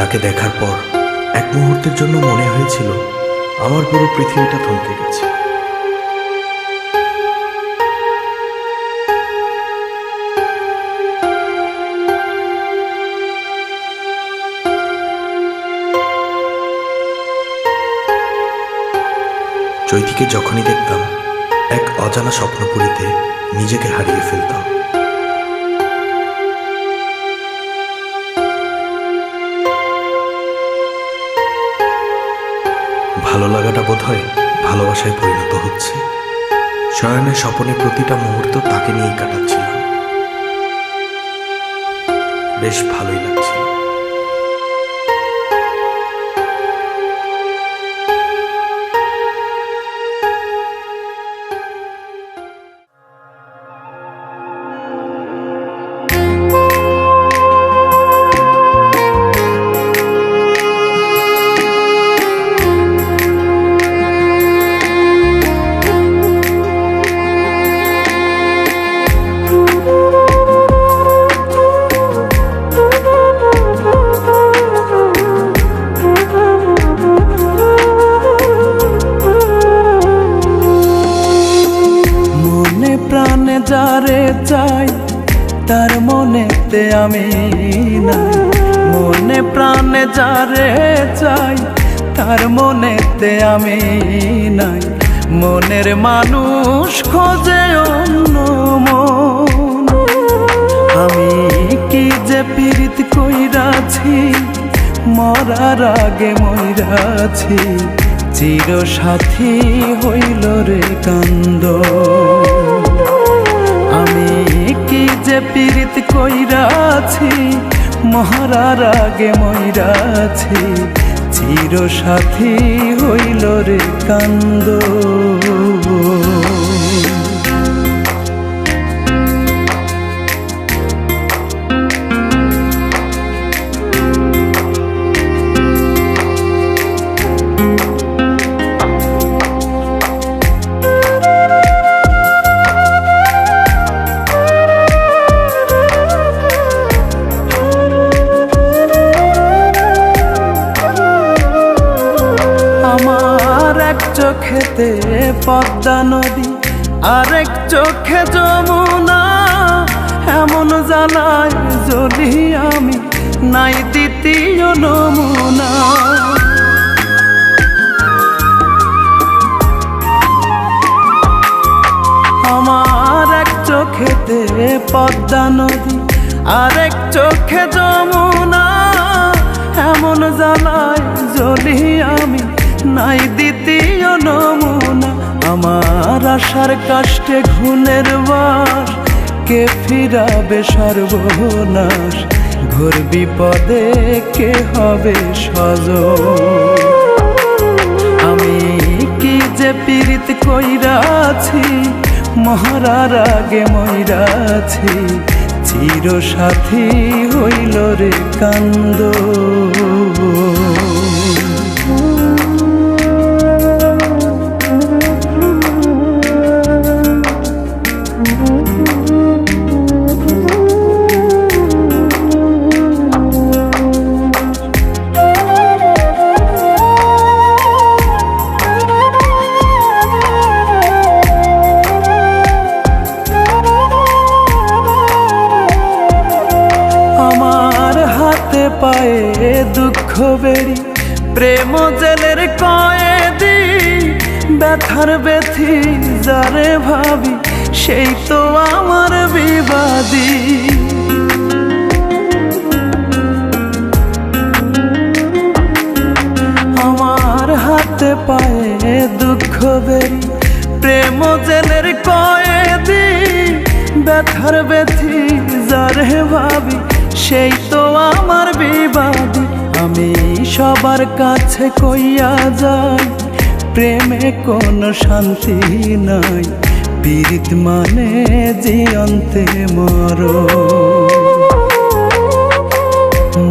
তাকে দেখার পর এক মুহূর্তের জন্য মনে হয়েছিল আমার পুরো পৃথিবীটা থমকে গেছে। চৈতিকে যখনই দেখতাম, এক অজানা স্বপ্নপুরীতে নিজেকে হারিয়ে ফেলতাম। বোধ হয় ভালোবাসায় পরিণত হচ্ছে। শয়নের স্বপনের প্রতিটা মুহূর্ত তাকে নিয়েই কাটাচ্ছিলাম। বেশ ভালোই লাগছিল। যারে চাই, তার মনেতে আমি নাই মনে প্রাণে যারে চাই, তার মনেতে আমি নাই। মনের মানুষ খোঁজে অন্য মন। আমি কি যে পীড়িত কইরাছি মরার আগে মইরাছি চির সাথী হইল রে কান্দ পীড়িত কইরাছি মহারার আগে মইরাছি চির সাথী হইল রে কান্দ। চোখেতে পদ্মা নদী, আরেক চোখে যমুনা। এমন জ্বালায় যদি আমি নাই দ্বিতীয় নমুনা। আমার এক চোখেতে পদ্মা নদী, আরেক চোখে যমুনা। এমন জ্বালায় যদি আমি নাই, দ্বিতীয় নমুনা। আমার আশার কাষ্টে ঘুনের বাস। কে ফিরাবে সর্বনাশ? ঘোর বিপদে কে হবে সজ আমি কি যে পীড়িত কইরাছি মহারার আগে মইরাছি চির সাথী হইল রে কান্দ। পায়ে দুঃখ বেড়ি প্রেম জেলের কয়েদি ব্যথার ব্যথি যারে ভাবি, সেই তো আমার বিবাদী। আমার হাতে পায়ে দুঃখ বেরি, প্রেম জেলের কয়েদি ব্যথার ব্যথি যারে ভাবি, সেই তো আমার আমি সবার কাছে কইয়া যাই। প্রেমে কোনো শান্তি নাই, পীড়িত মানে জিয়ন্তে মর।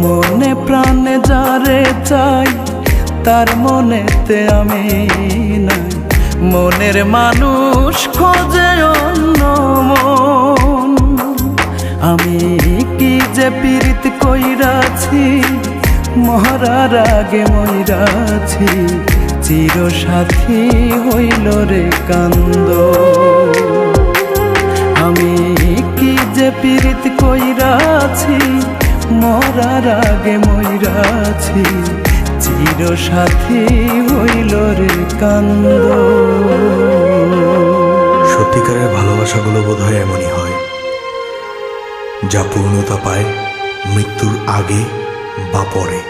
মনে প্রাণে যারে চাই, তার মনেতে আমি নাই। মনের মানুষ খোঁজে অন্য মন। আমি কি যে পীড়িত কইরাছি মহারার আগে ময়রাছি। চির সাথী হইল রে কান্দ। আমি কি যে পীড়িত কইরাছি, মরার আগে ময়রাছি। চির সাথী হইল রে কান্দ। সত্যিকারের ভালোবাসাগুলো বোধ হয় এমনই হয়, যা পূর্ণতা পায় মৃত্যুর আগে বা পরে।